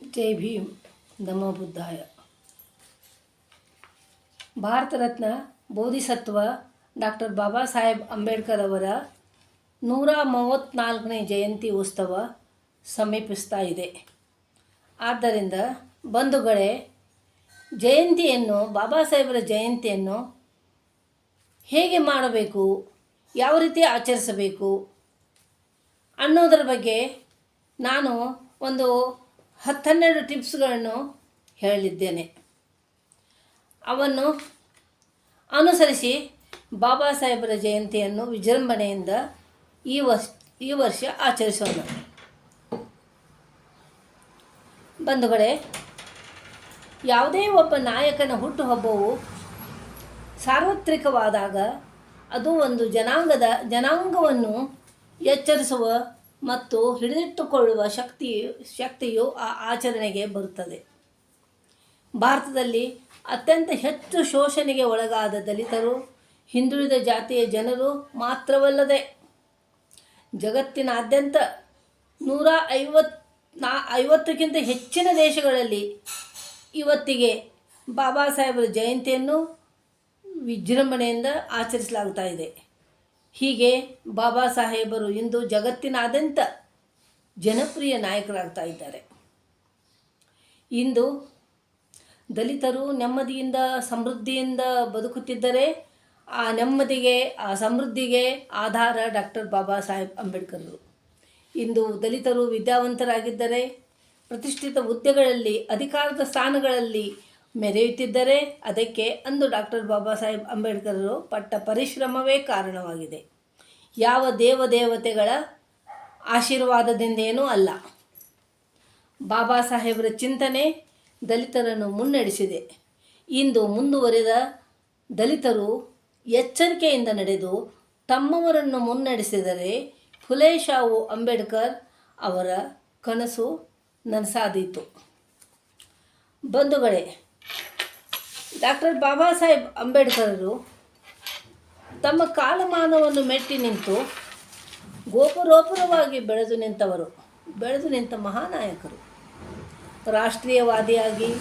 ಜೈ ಭೀಮ್ ನಮೋ ಬುದ್ಧಾಯ ಭಾರತ ರತ್ನ ಬೋಧಿಸತ್ವ ಡಾಕ್ಟರ್ ಬಾಬಾ ಸಾಹೇಬ್ ಅಂಬೇಡ್ಕರ್ ಅವರ ನೂರ ಮೂವತ್ತ್ನಾಲ್ಕನೇ ಜಯಂತಿ ಉತ್ಸವ ಸಮೀಪಿಸ್ತಾ ಇದೆ. ಆದ್ದರಿಂದ ಬಂಧುಗಳೇ, ಜಯಂತಿಯನ್ನು, ಬಾಬಾ ಸಾಹೇಬರ ಜಯಂತಿಯನ್ನು ಹೇಗೆ ಮಾಡಬೇಕು, ಯಾವ ರೀತಿ ಆಚರಿಸಬೇಕು ಅನ್ನೋದರ ಬಗ್ಗೆ ನಾನು ಒಂದು ಹತ್ತೆರಡು ಟಿಪ್ಸ್ಗಳನ್ನು ಹೇಳಿದ್ದೇನೆ. ಅವನ್ನು ಅನುಸರಿಸಿ ಬಾಬಾ ಸಾಹೇಬರ ಜಯಂತಿಯನ್ನು ವಿಜೃಂಭಣೆಯಿಂದ ಈ ವರ್ಷ ಈ ವರ್ಷ ಆಚರಿಸೋಣ. ಬಂಧುಗಳೇ, ಯಾವುದೇ ಒಬ್ಬ ನಾಯಕನ ಹುಟ್ಟುಹಬ್ಬವು ಸಾರ್ವತ್ರಿಕವಾದಾಗ ಅದು ಒಂದು ಜನಾಂಗದ, ಜನಾಂಗವನ್ನು ಎಚ್ಚರಿಸುವ ಮತ್ತು ಹಿಡಿದಿಟ್ಟುಕೊಳ್ಳುವ ಶಕ್ತಿ, ಶಕ್ತಿಯು ಆ ಆಚರಣೆಗೆ ಬರುತ್ತದೆ. ಭಾರತದಲ್ಲಿ ಅತ್ಯಂತ ಹೆಚ್ಚು ಶೋಷಣೆಗೆ ಒಳಗಾದ ದಲಿತರು, ಹಿಂದುಳಿದ ಜಾತಿಯ ಜನರು ಮಾತ್ರವಲ್ಲದೆ ಜಗತ್ತಿನಾದ್ಯಂತ ನೂರ ಐವತ್, ನಾ, ಐವತ್ತಕ್ಕಿಂತ ಹೆಚ್ಚಿನ ದೇಶಗಳಲ್ಲಿ ಇವತ್ತಿಗೆ ಬಾಬಾ ಸಾಹೇಬರ ಜಯಂತಿಯನ್ನು ವಿಜೃಂಭಣೆಯಿಂದ ಆಚರಿಸಲಾಗ್ತಾ ಇದೆ. ಹೀಗೆ ಬಾಬಾ ಸಾಹೇಬರು ಇಂದು ಜಗತ್ತಿನಾದ್ಯಂತ ಜನಪ್ರಿಯ ನಾಯಕರಾಗ್ತಾ ಇದ್ದಾರೆ. ಇಂದು ದಲಿತರು ನೆಮ್ಮದಿಯಿಂದ, ಸಮೃದ್ಧಿಯಿಂದ ಬದುಕುತ್ತಿದ್ದರೆ ಆ ನೆಮ್ಮದಿಗೆ, ಆ ಸಮೃದ್ಧಿಗೆ ಆಧಾರ ಡಾಕ್ಟರ್ ಬಾಬಾ ಸಾಹೇಬ್ ಅಂಬೇಡ್ಕರ್ರು. ಇಂದು ದಲಿತರು ವಿದ್ಯಾವಂತರಾಗಿದ್ದರೆ, ಪ್ರತಿಷ್ಠಿತ ಹುದ್ದೆಗಳಲ್ಲಿ, ಅಧಿಕಾರದ ಸ್ಥಾನಗಳಲ್ಲಿ ಮೆರೆಯುತ್ತಿದ್ದರೆ ಅದಕ್ಕೆ ಅಂದು ಡಾಕ್ಟರ್ ಬಾಬಾ ಸಾಹೇಬ್ ಅಂಬೇಡ್ಕರರು ಪಟ್ಟ ಪರಿಶ್ರಮವೇ ಕಾರಣವಾಗಿದೆ. ಯಾವ ದೇವದೇವತೆಗಳ ಆಶೀರ್ವಾದದಿಂದೇನೂ ಅಲ್ಲ. ಬಾಬಾ ಸಾಹೇಬರ ಚಿಂತನೆ ದಲಿತರನ್ನು ಮುನ್ನಡೆಸಿದೆ. ಇಂದು ಮುಂದುವರೆದ ದಲಿತರು ಎಚ್ಚರಿಕೆಯಿಂದ ನಡೆದು ತಮ್ಮವರನ್ನು ಮುನ್ನಡೆಸಿದರೆ ಫುಲೆ ಶಾವು ಅಂಬೇಡ್ಕರ್ ಅವರ ಕನಸು ನನಸಾದೀತು. ಬಂಧುಗಳೇ ಡಾಕ್ಟರ್ ಬಾಬಾ ಸಾಹೇಬ್ ಅಂಬೇಡ್ಕರರು ತಮ್ಮ ಕಾಲಮಾನವನ್ನು ಮೆಟ್ಟಿ ನಿಂತು ಗೋಪುರೋಪುರವಾಗಿ ಬೆಳೆದು ನಿಂತವರು, ಬೆಳೆದು ನಿಂತ ಮಹಾನಾಯಕರು. ರಾಷ್ಟ್ರೀಯವಾದಿಯಾಗಿ,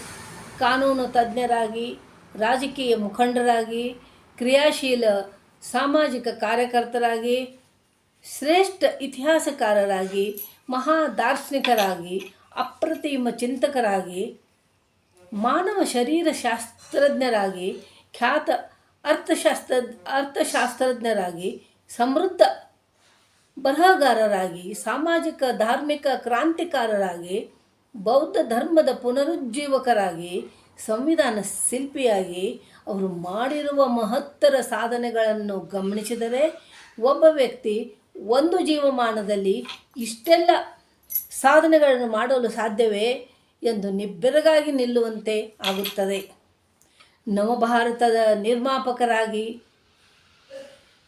ಕಾನೂನು ತಜ್ಞರಾಗಿ, ರಾಜಕೀಯ ಮುಖಂಡರಾಗಿ, ಕ್ರಿಯಾಶೀಲ ಸಾಮಾಜಿಕ ಕಾರ್ಯಕರ್ತರಾಗಿ, ಶ್ರೇಷ್ಠ ಇತಿಹಾಸಕಾರರಾಗಿ ಮಹಾ ದಾರ್ಶನಿಕರಾಗಿ ಅಪ್ರತಿಮ ಚಿಂತಕರಾಗಿ ಮಾನವ ಶರೀರ ಶಾಸ್ತ್ರಜ್ಞರಾಗಿ ಖ್ಯಾತ ಅರ್ಥಶಾಸ್ತ್ರ, ಅರ್ಥಶಾಸ್ತ್ರಜ್ಞರಾಗಿ, ಸಮೃದ್ಧ ಬರಹಗಾರರಾಗಿ, ಸಾಮಾಜಿಕ, ಧಾರ್ಮಿಕ ಕ್ರಾಂತಿಕಾರರಾಗಿ, ಬೌದ್ಧ ಧರ್ಮದ ಪುನರುಜ್ಜೀವಕರಾಗಿ, ಸಂವಿಧಾನ ಶಿಲ್ಪಿಯಾಗಿ, ಅವರು ಮಾಡಿರುವ ಮಹತ್ತರ ಸಾಧನೆಗಳನ್ನು ಗಮನಿಸಿದರೆ ಒಬ್ಬ ವ್ಯಕ್ತಿ ಒಂದು ಜೀವಮಾನದಲ್ಲಿ ಇಷ್ಟೆಲ್ಲ ಸಾಧನೆಗಳನ್ನು ಮಾಡಲು ಸಾಧ್ಯವೇ? ಎಂದು ನಿಬ್ಬೆರಗಾಗಿ ನಿಲ್ಲುವಂತೆ ಆಗುತ್ತದೆ. ನವಭಾರತದ ನಿರ್ಮಾಪಕರಾಗಿ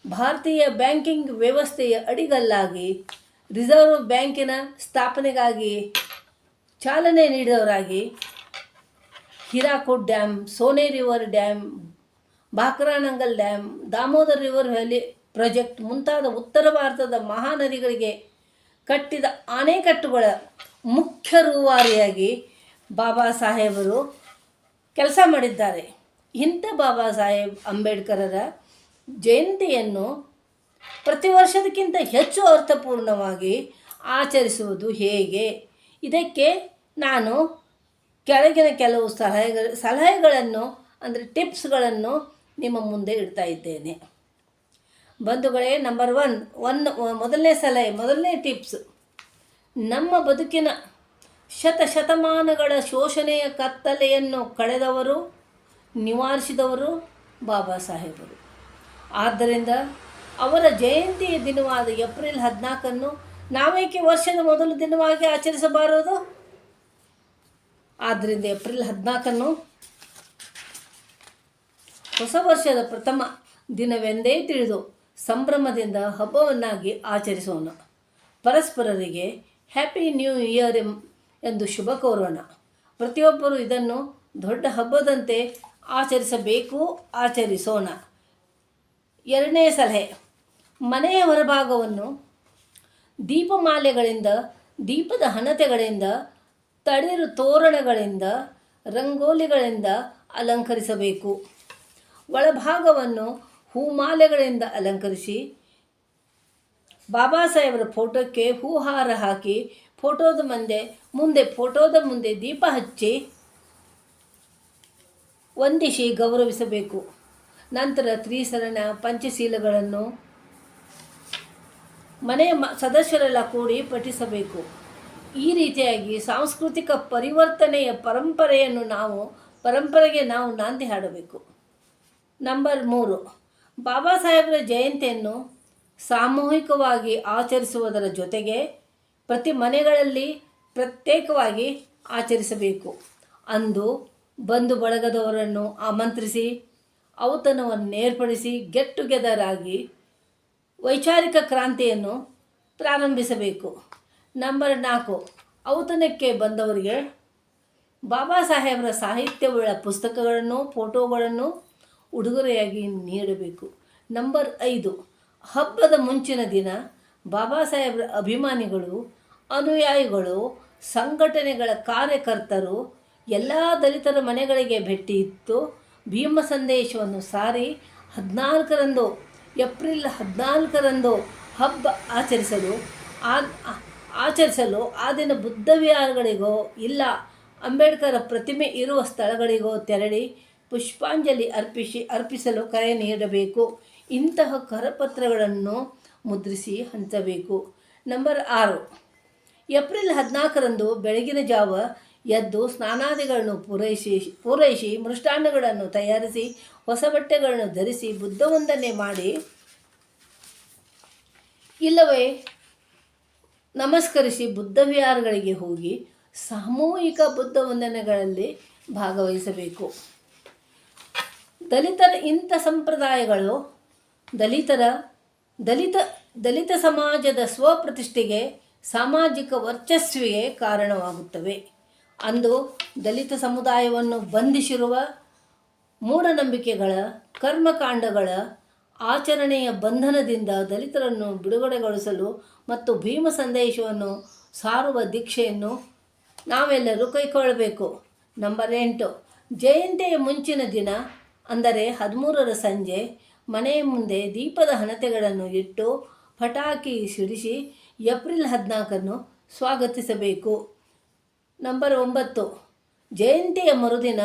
ಭಾರತೀಯ ಬ್ಯಾಂಕಿಂಗ್ ವ್ಯವಸ್ಥೆಯ ಅಡಿಗಲ್ಲಾಗಿ ರಿಸರ್ವ್ ಬ್ಯಾಂಕಿನ ಸ್ಥಾಪನೆಗಾಗಿ ಚಾಲನೆ ನೀಡಿದವರಾಗಿ Hirakud dam Sone river dam Bhakra Nangal dam Damodar river valley project ಮುಂತಾದ ಉತ್ತರ ಭಾರತದ ಮಹಾನದಿಗಳಿಗೆ ಕಟ್ಟಿದ ಅಣೆಕಟ್ಟುಗಳ ಮುಖ್ಯ ರೂವಾರಿಯಾಗಿ ಬಾಬಾ ಸಾಹೇಬರು ಕೆಲಸ ಮಾಡಿದ್ದಾರೆ. ಇಂಥ ಬಾಬಾ ಸಾಹೇಬ್ ಅಂಬೇಡ್ಕರರ ಜಯಂತಿಯನ್ನು ಪ್ರತಿ ವರ್ಷದಕ್ಕಿಂತ ಹೆಚ್ಚು ಅರ್ಥಪೂರ್ಣವಾಗಿ ಆಚರಿಸುವುದು ಹೇಗೆ? ಇದಕ್ಕೆ ನಾನು ಕೆಳಗಿನ ಕೆಲವು ಸಲಹೆಗಳ, ಸಲಹೆಗಳನ್ನು, ಅಂದರೆ ಟಿಪ್ಸ್ಗಳನ್ನು ನಿಮ್ಮ ಮುಂದೆ ಇಡ್ತಾ ಇದ್ದೇನೆ. ಬಂಧುಗಳೇ, ನಂಬರ್ ಒನ್ ಒನ್, ಮೊದಲನೇ ಸಲಹೆ, ಮೊದಲನೇ ಟಿಪ್ಸ್. ನಮ್ಮ ಬದುಕಿನ ಶತಶತಮಾನಗಳ ಶೋಷಣೆಯ ಕತ್ತಲೆಯನ್ನು ಕಳೆದವರು, ನಿವಾರಿಸಿದವರು ಬಾಬಾ ಸಾಹೇಬರು. ಆದ್ದರಿಂದ ಅವರ ಜಯಂತಿಯ ದಿನವಾದ ಏಪ್ರಿಲ್ ಹದಿನಾಲ್ಕನ್ನು ನಾವೇಕೆ ವರ್ಷದ ಮೊದಲ ದಿನವಾಗಿ ಆಚರಿಸಬಾರದು? ಆದ್ದರಿಂದ ಏಪ್ರಿಲ್ ಹದಿನಾಲ್ಕನ್ನು ಹೊಸ ವರ್ಷದ ಪ್ರಥಮ ದಿನವೆಂದೇ ತಿಳಿದು ಸಂಭ್ರಮದಿಂದ ಹಬ್ಬವನ್ನಾಗಿ ಆಚರಿಸೋಣ. ಪರಸ್ಪರರಿಗೆ ಹ್ಯಾಪಿ ನ್ಯೂ ಇಯರ್ ಎಂದು ಶುಭ ಕೋರೋಣ. ಪ್ರತಿಯೊಬ್ಬರು ಇದನ್ನು ದೊಡ್ಡ ಹಬ್ಬದಂತೆ ಆಚರಿಸಬೇಕು, ಆಚರಿಸೋಣ. ಎರಡನೇ ಸಲಹೆ, ಮನೆಯ ಹೊರಭಾಗವನ್ನು ದೀಪಮಾಲೆಗಳಿಂದ, ದೀಪದ ಹಣತೆಗಳಿಂದ, ತಳಿರು ತೋರಣಗಳಿಂದ, ರಂಗೋಲಿಗಳಿಂದ ಅಲಂಕರಿಸಬೇಕು. ಒಳಭಾಗವನ್ನು ಹೂಮಾಲೆಗಳಿಂದ ಅಲಂಕರಿಸಿ ಬಾಬಾ ಸಾಹೇಬರ ಫೋಟೋಕ್ಕೆ ಹೂಹಾರ ಹಾಕಿ ಫೋಟೋದ ಮುಂದೆ ಮುಂದೆ ಫೋಟೋದ ಮುಂದೆ ದೀಪ ಹಚ್ಚಿ ವಂದಿಸಿ ಗೌರವಿಸಬೇಕು. ನಂತರ ತ್ರಿಸರಣ ಪಂಚಶೀಲಗಳನ್ನು ಮನೆಯ ಮ, ಸದಸ್ಯರೆಲ್ಲ ಕೂಡಿ ಪಠಿಸಬೇಕು. ಈ ರೀತಿಯಾಗಿ ಸಾಂಸ್ಕೃತಿಕ ಪರಿವರ್ತನೆಯ ಪರಂಪರೆಯನ್ನು ನಾವು, ಪರಂಪರೆಗೆ ನಾವು ನಾಂದಿ ಹಾಡಬೇಕು. ನಂಬರ್ ಮೂರು. ಬಾಬಾ ಸಾಹೇಬರ ಜಯಂತಿಯನ್ನು ಸಾಮೂಹಿಕವಾಗಿ ಆಚರಿಸುವುದರ ಜೊತೆಗೆ ಪ್ರತಿ ಮನೆಗಳಲ್ಲಿ ಪ್ರತ್ಯೇಕವಾಗಿ ಆಚರಿಸಬೇಕು. ಅಂದು ಬಂಧು ಬಳಗದವರನ್ನು ಆಮಂತ್ರಿಸಿ, ಔತಣವನ್ನು ಏರ್ಪಡಿಸಿ ಗೆಟ್ ಟುಗೆದರ್ ಆಗಿ ವೈಚಾರಿಕ ಕ್ರಾಂತಿಯನ್ನು ಪ್ರಾರಂಭಿಸಬೇಕು. ನಂಬರ್ ನಾಲ್ಕು, ಔತಣಕ್ಕೆ ಬಂದವರಿಗೆ ಬಾಬಾ ಸಾಹೇಬರ ಸಾಹಿತ್ಯವುಳ್ಳ ಪುಸ್ತಕಗಳನ್ನು, ಫೋಟೋಗಳನ್ನು ಉಡುಗೊರೆಯಾಗಿ ನೀಡಬೇಕು. ನಂಬರ್ ಐದು ಹಬ್ಬದ ಮುಂಚಿನ ದಿನ ಬಾಬಾ ಸಾಹೇಬರ ಅಭಿಮಾನಿಗಳು, ಅನುಯಾಯಿಗಳು, ಸಂಘಟನೆಗಳ ಕಾರ್ಯಕರ್ತರು, ಎಲ್ಲ ದಲಿತರ ಮನೆಗಳಿಗೆ ಭೇಟಿ ಇತ್ತು. ಭೀಮ ಸಂದೇಶವನ್ನು ಸಾರಿ ಹದಿನಾಲ್ಕರಂದು, ಏಪ್ರಿಲ್ ಹದಿನಾಲ್ಕರಂದು ಹಬ್ಬ ಆಚರಿಸಲು ಆಚರಿಸಲು ಆ ದಿನ ಬುದ್ಧ ವಿಹಾರಗಳಿಗೋ ಇಲ್ಲ, ಅಂಬೇಡ್ಕರ ಪ್ರತಿಮೆ ಇರುವ ಸ್ಥಳಗಳಿಗೋ ತೆರಳಿ ಪುಷ್ಪಾಂಜಲಿ ಅರ್ಪಿಸಿ ಅರ್ಪಿಸಲು ಕರೆ ನೀಡಬೇಕು. ಇಂತಹ ಕರಪತ್ರಗಳನ್ನು ಮುದ್ರಿಸಿ ಹಂಚಬೇಕು. ನಂಬರ್ ಆರು. ಏಪ್ರಿಲ್ ಹದಿನಾಲ್ಕರಂದು ಬೆಳಗಿನ ಜಾವ ಎದ್ದು ಸ್ನಾನಾದಿಗಳನ್ನು ಪೂರೈಸಿ ಪೂರೈಸಿ ಮೃಷ್ಟಾನ್ನಗಳನ್ನು ತಯಾರಿಸಿ, ಹೊಸ ಬಟ್ಟೆಗಳನ್ನು ಧರಿಸಿ ಬುದ್ಧವಂದನೆ ಮಾಡಿ. ಇಲ್ಲವೇ, ನಮಸ್ಕರಿಸಿ ಬುದ್ಧ ವಿಹಾರಗಳಿಗೆ ಹೋಗಿ ಸಾಮೂಹಿಕ ಬುದ್ಧ ವಂದನೆಗಳಲ್ಲಿ ಭಾಗವಹಿಸಬೇಕು. ದಲಿತರ ಇಂಥ ಸಂಪ್ರದಾಯಗಳು ದಲಿತರ, ದಲಿತ ದಲಿತ ಸಮಾಜದ ಸ್ವಪ್ರತಿಷ್ಠೆಗೆ ಸಾಮಾಜಿಕ ವರ್ಚಸ್ವಿಗೆ ಕಾರಣವಾಗುತ್ತವೆ. ಅಂದು ದಲಿತ ಸಮುದಾಯವನ್ನು ಬಂಧಿಸಿರುವ ಮೂಢನಂಬಿಕೆಗಳ, ಕರ್ಮಕಾಂಡಗಳ ಆಚರಣೆಯ ಬಂಧನದಿಂದ ದಲಿತರನ್ನು ಬಿಡುಗಡೆಗೊಳಿಸಲು ಮತ್ತು ಭೀಮ ಸಂದೇಶವನ್ನು ಸಾರುವ ದೀಕ್ಷೆಯನ್ನು ನಾವೆಲ್ಲರೂ ಕೈಗೊಳ್ಳಬೇಕು. ನಂಬರ್ ಎಂಟು, ಜಯಂತಿಯ ಮುಂಚಿನ ದಿನ ಅಂದರೆ ಹದಿಮೂರರ ಸಂಜೆ ಮನೆಯ ಮುಂದೆ ದೀಪದ ಹಣತೆಗಳನ್ನು ಇಟ್ಟು ಪಟಾಕಿ ಸಿಡಿಸಿ ಏಪ್ರಿಲ್ ಹದಿನಾಲ್ಕನ್ನು ಸ್ವಾಗತಿಸಬೇಕು. ನಂಬರ್ ಒಂಬತ್ತು. ಜಯಂತಿಯ ಮರುದಿನ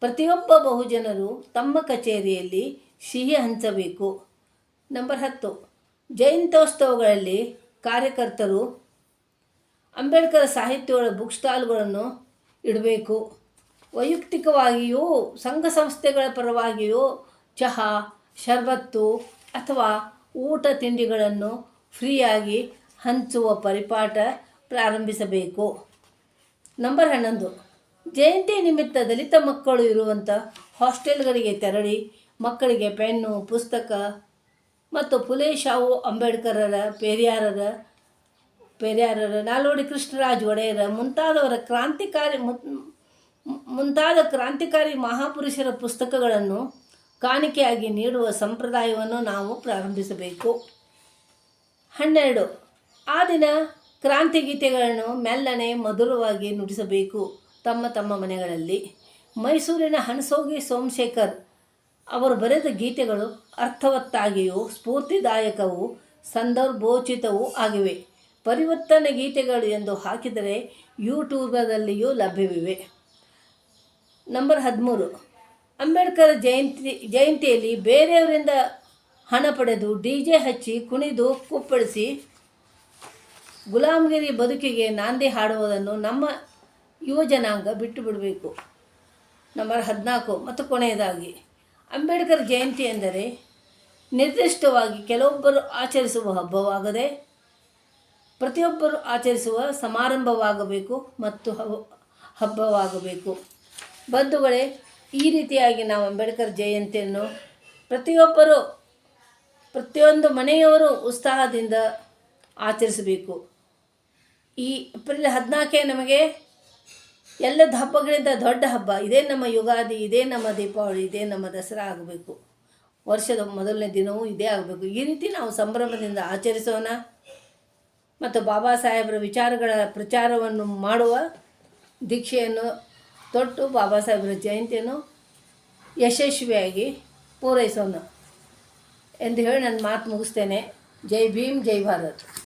ಪ್ರತಿಯೊಬ್ಬ ಬಹುಜನರು ತಮ್ಮ ಕಚೇರಿಯಲ್ಲಿ ಸಿಹಿ ಹಂಚಬೇಕು. ನಂಬರ್ ಹತ್ತು. ಜಯಂತ್ಯೋತ್ಸವಗಳಲ್ಲಿ ಕಾರ್ಯಕರ್ತರು ಅಂಬೇಡ್ಕರ್ ಸಾಹಿತ್ಯಗಳ ಬುಕ್ ಸ್ಟಾಲ್ಗಳನ್ನು ಇಡಬೇಕು. ವೈಯಕ್ತಿಕವಾಗಿಯೂ, ಸಂಘ ಸಂಸ್ಥೆಗಳ ಪರವಾಗಿಯೂ ಚಹಾ ಶರ್ಬತ್ತು ಅಥವಾ ಊಟ ತಿಂಡಿಗಳನ್ನು ಫ್ರೀಯಾಗಿ ಹಂಚುವ ಪರಿಪಾಠ ಪ್ರಾರಂಭಿಸಬೇಕು. ನಂಬರ್ ಹನ್ನೊಂದು. ಜಯಂತಿ ನಿಮಿತ್ತ ದಲಿತ ಮಕ್ಕಳು ಇರುವಂಥ ಹಾಸ್ಟೆಲ್ಗಳಿಗೆ ತೆರಳಿ ಮಕ್ಕಳಿಗೆ ಪೆನ್ನು, ಪುಸ್ತಕ ಮತ್ತು ಪುಲೇ ಶಾವು ಅಂಬೇಡ್ಕರರ ಪೆರಿಯಾರರ ಪೆರಿಯಾರರ ನಾಲ್ವಡಿ ಕೃಷ್ಣರಾಜ್ ಒಡೆಯರ ಮುಂತಾದವರ ಕ್ರಾಂತಿಕಾರಿ ಮುಂತಾದ ಕ್ರಾಂತಿಕಾರಿ ಮಹಾಪುರುಷರ ಪುಸ್ತಕಗಳನ್ನು ಕಾಣಿಕೆಯಾಗಿ ನೀಡುವ ಸಂಪ್ರದಾಯವನ್ನು ನಾವು ಪ್ರಾರಂಭಿಸಬೇಕು. ಹನ್ನೆರಡು. ಆ ದಿನ ಕ್ರಾಂತಿ ಗೀತೆಗಳನ್ನು ಮೆಲ್ಲನೆ ಮಧುರವಾಗಿ ನುಡಿಸಬೇಕು ತಮ್ಮ ತಮ್ಮ ಮನೆಗಳಲ್ಲಿ. ಮೈಸೂರಿನ ಹಣಸೋಗಿ ಸೋಮಶೇಖರ್ ಅವರು ಬರೆದ ಗೀತೆಗಳು ಅರ್ಥವತ್ತಾಗಿಯೂ ಸ್ಫೂರ್ತಿದಾಯಕವೂ ಸಂದರ್ಭೋಚಿತವೂ ಆಗಿವೆ. ಪರಿವರ್ತನೆ ಗೀತೆಗಳು ಎಂದು ಹಾಕಿದರೆ ಯೂಟ್ಯೂಬದಲ್ಲಿಯೂ ಲಭ್ಯವಿವೆ. ನಂಬರ್ ಹದಿಮೂರು. ಅಂಬೇಡ್ಕರ್ ಜಯಂತಿ, ಜಯಂತಿಯಲ್ಲಿ ಬೇರೆಯವರಿಂದ ಹಣ ಪಡೆದು ಡಿ ಜೆ ಹಚ್ಚಿ, ಕುಣಿದು, ಕುಪ್ಪಳಿಸಿ ಗುಲಾಮಗಿರಿ ಬದುಕಿಗೆ ನಾಂದಿ ಹಾಡುವುದನ್ನು ನಮ್ಮ ಯುವ ಜನಾಂಗ ಬಿಟ್ಟು ಬಿಡಬೇಕು. ನಂಬರ್ ಹದಿನಾಲ್ಕು, ಮತ್ತು ಕೊನೆಯದಾಗಿ, ಅಂಬೇಡ್ಕರ್ ಜಯಂತಿ ಎಂದರೆ ನಿರ್ದಿಷ್ಟವಾಗಿ ಕೆಲವೊಬ್ಬರು ಆಚರಿಸುವ ಹಬ್ಬವಾಗದೆ ಪ್ರತಿಯೊಬ್ಬರು ಆಚರಿಸುವ ಸಮಾರಂಭವಾಗಬೇಕು ಮತ್ತು ಹಬ್ಬವಾಗಬೇಕು. ಬಂಧುಗಳೇ ಈ ರೀತಿಯಾಗಿ ನಾವು ಅಂಬೇಡ್ಕರ್ ಜಯಂತಿಯನ್ನು ಪ್ರತಿಯೊಬ್ಬರು, ಪ್ರತಿಯೊಂದು ಮನೆಯವರು ಉತ್ಸಾಹದಿಂದ ಆಚರಿಸಬೇಕು. ಈ ಏಪ್ರಿಲ್ ಹದಿನಾಲ್ಕೇ ನಮಗೆ ಎಲ್ಲದ ಹಬ್ಬಗಳಿಂದ ದೊಡ್ಡ ಹಬ್ಬ. ಇದೇ ನಮ್ಮ ಯುಗಾದಿ, ಇದೇ ನಮ್ಮ ದೀಪಾವಳಿ, ಇದೇ ನಮ್ಮ ದಸರಾ ಆಗಬೇಕು. ವರ್ಷದ ಮೊದಲನೇ ದಿನವೂ ಇದೇ ಆಗಬೇಕು. ಈ ರೀತಿ ನಾವು ಸಂಭ್ರಮದಿಂದ ಆಚರಿಸೋಣ. ಮತ್ತು ಬಾಬಾ ಸಾಹೇಬರ ವಿಚಾರಗಳ ಪ್ರಚಾರವನ್ನು ಮಾಡುವ ದೀಕ್ಷೆಯನ್ನು ತೊಟ್ಟು ಬಾಬಾ ಸಾಹೇಬರ ಜಯಂತಿಯನ್ನು ಯಶಸ್ವಿಯಾಗಿ ಪೂರೈಸೋಣ ಎಂದು ಹೇಳಿ ನನ್ನ ಮಾತು ಮುಗಿಸ್ತೇನೆ. ಜೈ ಭೀಮ್, ಜೈ ಭಾರತ್.